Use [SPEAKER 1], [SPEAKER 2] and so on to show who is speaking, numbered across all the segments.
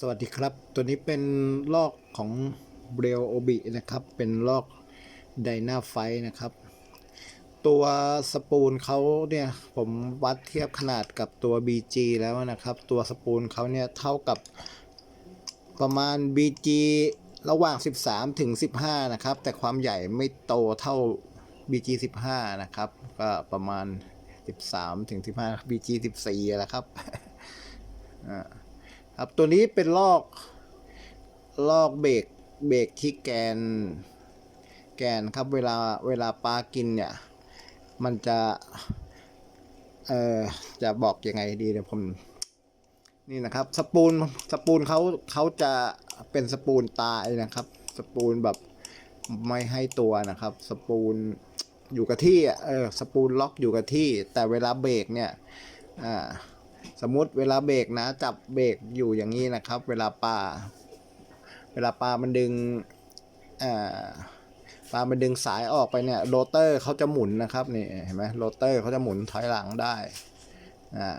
[SPEAKER 1] สวัสดีครับ ตัวนี้เป็นลอกของเบรลโอบินะครับ เป็นลอกไดนาไฟนะครับ ตัวสปูลเขาเนี่ยผมวัดเทียบขนาดกับตัว BG แล้วนะครับ ตัวสปูลเขาเนี่ยเท่ากับประมาณ BG ระหว่าง 13 ถึง 15 นะครับ แต่ความใหญ่ไม่โตเท่า BG 15 นะครับ ก็ประมาณ 13 ถึง 15 BG 14 แล้วครับอ่า ครับตัวนี้เป็นลอกลอกเบรกเบรกที่แกน แกนครับเวลาเวลาปลากินเนี่ย มันจะเอ่อจะบอกยังไงดีเดี๋ยวผมนี่นะครับสปูลสปูลเขาเขาจะเป็นสปูลตายนะครับ สปูลแบบไม่ให้ตัวนะครับ สปูลอยู่กับที่เออสปูลล็อกอยู่กับที่ แต่เวลาเบรกเนี่ยอ่า สมมุติเวลาเบรกนะ จับเบรกอยู่อย่างนี้นะครับ เวลาปลาเวลาปลามันดึงปลามันดึงสายออกไปเนี่ยโรเตอร์เขาจะหมุนนะครับนี่เห็นไหมโรเตอร์เขาจะหมุนถอยหลังได้อ่า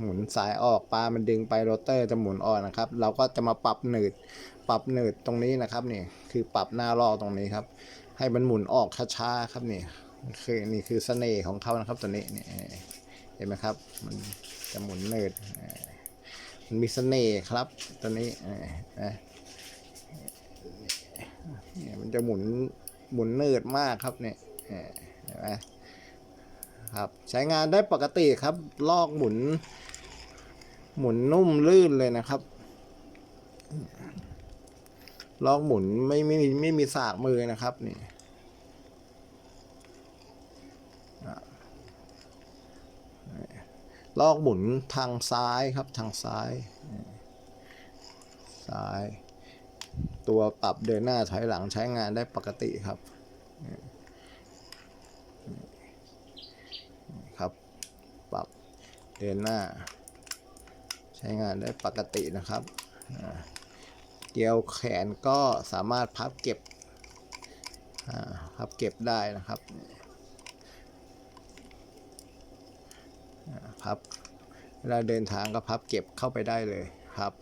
[SPEAKER 1] หมุนสายออกปลามันดึงไปโรเตอร์จะหมุนออกนะครับ เราก็จะมาปรับหนืด ปรับหนืดตรงนี้นะครับนี่คือปรับหน้าลอกตรงนี้ครับ ให้มันหมุนออกช้าๆครับนี่คือนี่คือเสน่ห์ของเขานะครับตัวนี้นี่ ห็นไหมครับ มันจะหมุนเนิดเอ่อมันมีเสน่ห์ครับตัวนี้นี่มันจะหมุนหมุนเนิดมากครับเนี่ยเอ่อเห็นไหมครับใช้งานได้ปกติครับ ลอกหมุน หมุนนุ่มลื่นเลยนะครับ ลอกหมุนไม่ไม่มีไม่มีสากมือนะครับนี่ ลอกหมุนทางซ้ายครับทางซ้าย ซ้าย ตัวปรับเดินหน้าถอยหลังใช้งานได้ปกติครับ ครับ ปรับเดินหน้า ใช้งานได้ปกตินะครับเกลียวแขนก็สามารถพับเก็บพับเก็บได้นะครับ พับเวลาเดินทางก็พับเก็บเข้าไปได้เลยครับ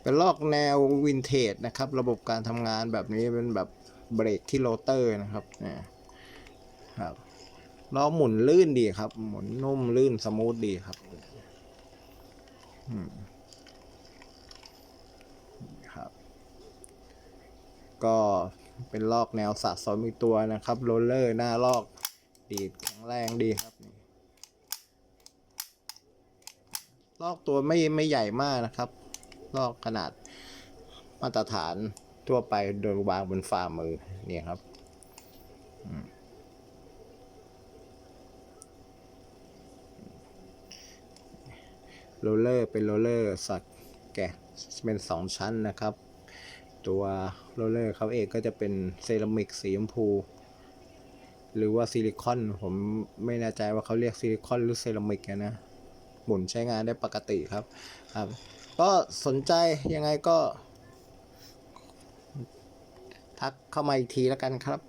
[SPEAKER 1] เป็นลอกแนววินเทจนะครับ ระบบการทำงานแบบนี้เป็นแบบเบรกที่โรเตอร์นะครับนี่ยครับล้อหมุนลื่นดีครับ หมุนนุ่มลื่นสมูทดีครับครับ ก็ เป็นลอกแนวสะสมอีกตัวนะครับโรลเลอร์หน้าลอกดีดแข็งแรงดีครับลอกตัวไม่ไม่ใหญ่มากนะครับ ลอกขนาดมาตรฐานทั่วไปโดยวางบนฝ่ามือเนี่ยครับโรลเลอร์เป็นโรลเลอร์สักแกะเป็นสองชั้นนะครับ ตัวโรลเลอร์เขาเองก็จะเป็นเซรามิกสีชมพู หรือว่าซิลิคอนผมไม่แน่ใจว่าเขาเรียกซิลิคอนหรือเซรามิกนะ หมุนใช้งานได้ปกติครับครับ ก็สนใจยังไงก็ ทักเข้ามาอีกทีแล้วกันครับ